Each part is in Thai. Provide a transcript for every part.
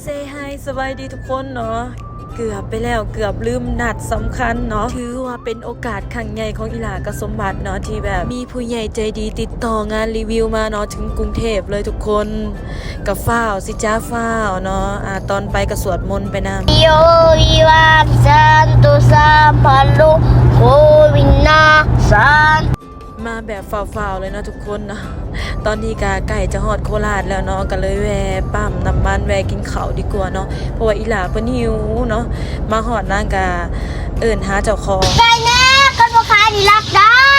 เซฮายสบายดีทุกคนเนาะเกือบไปแล้วเกือบลืมนัดสำคัญเนาะถือว่าเป็นโอกาสครั้งใหญ่ของอีหลากบสมบัติเนาะที่แบบมีผู้ใหญ่ใจดีติดต่องานรีวิวมาเนาะถึงกรุงเทพเลยทุกคนกับฟ้าวสิจ้าฟ้าวเนาะอ่าตอนไปกับสวดมนต์ไปนำ Io Ivan Santo San Palo Govina San มาแบบฝ่าวๆเลยเนาะทุกคนเนาะ ตอนนี้กาไก่จะหอดโคราชแล้วเนาะก็เลยแวะปั๊มน้ำมันแวะกินข้าวดีกว่าเนาะเพราะว่าอีหลาเพิ่นหิวเนาะมาหอดนางกาเอิ่นหาเจ้าของได้แน่กันพ่อค้านี่รับได้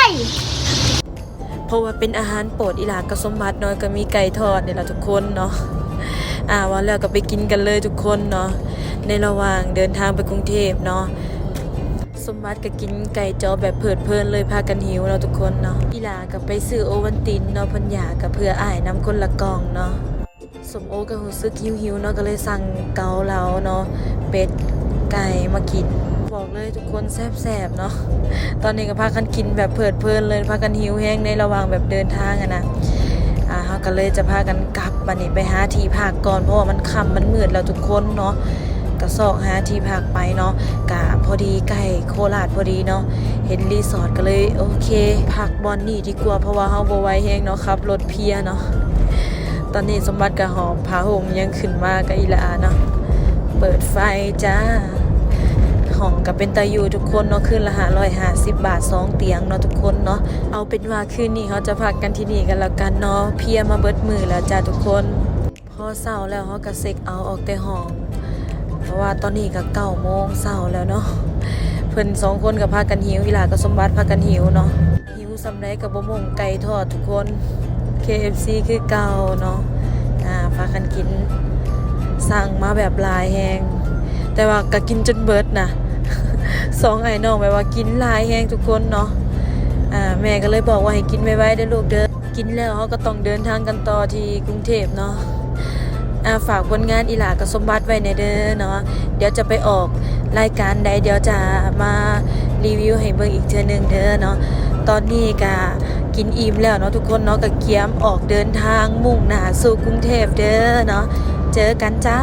เพราะว่าเป็นอาหารโปรดอีหลากับสมบัติเนาะก็มีไก่ทอดเนี่ยแหละทุกคนเนาะอ่าวันแล้วก็ไปกินกันเลยทุกคนเนาะในระหว่างเดินทางไปกรุงเทพเนาะ สมบัติก็กินไก่จอแบบเพลิดเพลินเลยพากันหิวเราทุกคนเนาะอีหลาก็ไปซื้อโอวันตินเนาะพันยากับเพื่ออ้ายนำคนละกล่องเนาะสมโอก็รู้สึกหิวหิวเนาะก็เลยสั่งเกาเหลาเนาะเป็ดไก่มากินบอกเลยทุกคนแซ่บๆเนาะตอนนี้ก็พากันกินแบบเพลิดเพลินเลยพากันหิวแห้งในระหว่างแบบเดินทางอะนะอ่าเขาก็เลยจะพากันกลับบันนี้ไปหาที่พักก่อนเพราะว่ามันค่ำมันมืดแล้วทุกคนเนาะ ก็ซอกหาที่พักไปเนาะกะพอดีใกล้โคราชพอดีเนาะเห็นรีสอร์ทก็เลยโอเค พักบอนนี่ดีกว่าเพราะว่าเฮาบ่ไหวแฮงเนาะขับรถเพียเนาะตอนนี้สมบัติกับหอมผ้าห่มยังขึ้นมากับอีลาเนาะเปิดไฟจ้าห้องก็เป็นตาอยู่ทุกคนเนาะคืนละหาร้อยหาสิบบาทสองเตียงเนาะทุกคนเนาะเอาเป็นว่าคืนนี้เขาจะพักกันที่นี่กันแล้วกันเนาะเพียมาเบิดมือแล้วจ้าทุกคนพอเศร้าแล้วเขาก็เซ็กเอาออกแต่ห้อง เพราะว่าตอนนี้ก็เก้าโมงเศร้าแล้วเนาะเพิ่อนสองคนกับพากันหิวอีหลากับสมบัติพากันหิวเนาะหิวสำไรกับบะมงไก่ทอดทุกคน KFC คือเก่าเนาะอ่าพากันกินสั่งมาแบบลายแหงแต่ว่าก็กินจนเบิดนะสองไอ้น้องแบบว่ากินลายแห้งทุกคนเนาะอ่าแม่ก็เลยบอกว่าให้กินไว้ๆได้ลูกเด้อกินแล้วเขาก็ต้องเดินทางกันต่อที่กรุงเทพเนาะ อาฝากผลงานอีหลากับสมบัติไว้ในเด้อเนาะเดี๋ยวจะไปออกรายการใดเดี๋ยวจะมารีวิวให้เบิ่งอีกเทื่อนึงเด้อเนาะตอนนี้ก็กินอิ่มแล้วเนาะทุกคนเนาะก็เกียมออกเดินทางมุ่งหน้าสู่กรุงเทพเด้อเนาะเจอกันจ้า